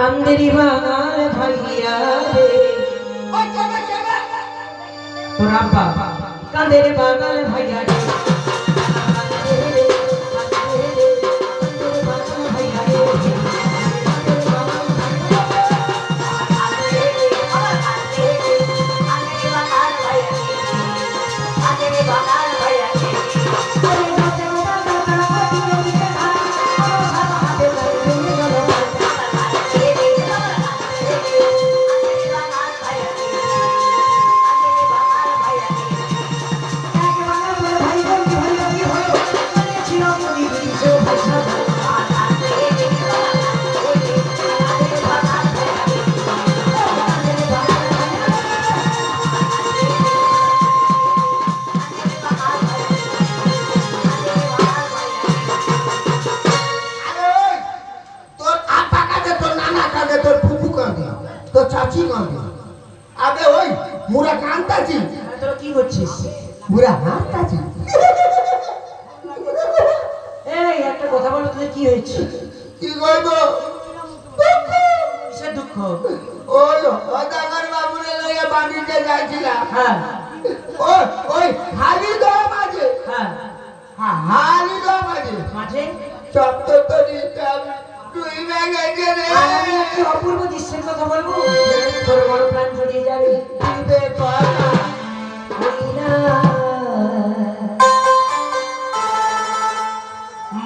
কান্দেরি বাঙাল ভাইয়া রে। তোর আব্বা কাঁদের বাঙাল ভাইয়া রে। তোর চাচি কাঁদে আবে ওই মুরা কান্তাছি আরে তোরা কি করছিস? মুরা হাঁটতাছি এই একটা কথা বলো তোদের কি হয়েছে? কি করব? কিসের দুঃখ? ওই অদাগর বাবুরে লইয়া বাড়িতে যাইছিলাম। হ্যাঁ। ওই ওই হালি দেওয়া মাঝে। হ্যাঁ। হ্যাঁ, হালি দেওয়া মাঝে। মাঠে সপ্ততরি তুই গেছে রে আর আমি একটি অপূর্ব দৃশ্যের কথা বলব। তোর বড় প্রাণ জড়িয়ে যাবে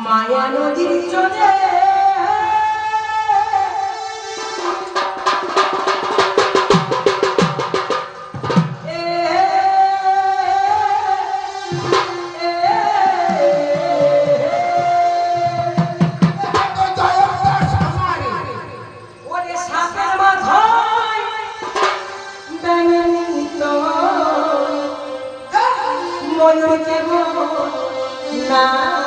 মায়া নদীর ময়ূর কেমন নাচে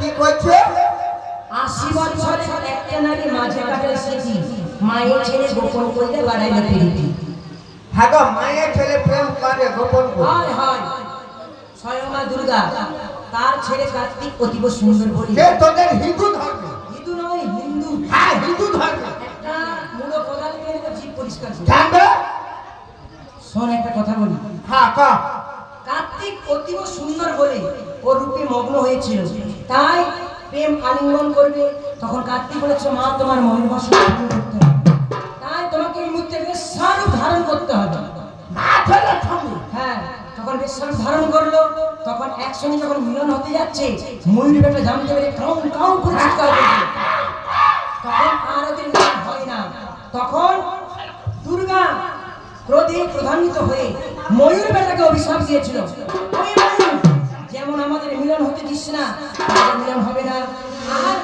কি করছে? আশি বছরে একটা নারী মাঝে কাটে স্মৃতি মায়ের ছেলে গোপন করলে বাড়াইল প্রীতি হ্যাঁ গো, মায়ের ছেলে প্রেম করে গোপন। হয় হয়। স্বয়ং মা দুর্গা তার ছেলে কার্তিক অতীব সুন্দর বলি। সে তোদের হিন্দু ধর্ম। হিন্দু নয় হিন্দু। হ্যাঁ হিন্দু ধর্ম। একটা মূল প্রধান জীব পরিষ্কার শোন একটা কথা বলি। হ্যাঁ ক। কার্তিক অতীব সুন্দর বলে ওর রূপে মগ্ন হয়েছিল। তাই প্রেম আলিঙ্গন করবে। তখন কার্তিক বলেছে মা তোমার মনের পূরণ করতে হবে। তাই তোমাকে এই মুহূর্তে বেশ্যারূপ ধারণ করতে হবে। হ্যাঁ তখন ধারণ করল। তখন একসঙ্গে যখন মিলন হতে যাচ্ছে ময়ূর বেটা জানতে পেরে কাউ কাউ করে চিৎকার করছে। তখন আর হয় না। তখন দুর্গা ক্রোধে প্রধানিত হয়ে ময়ূর বেটাকে অভিশাপ দিয়েছিল। যেমন আমাদের মিলন হতে দিস না মিলন হবে না। আর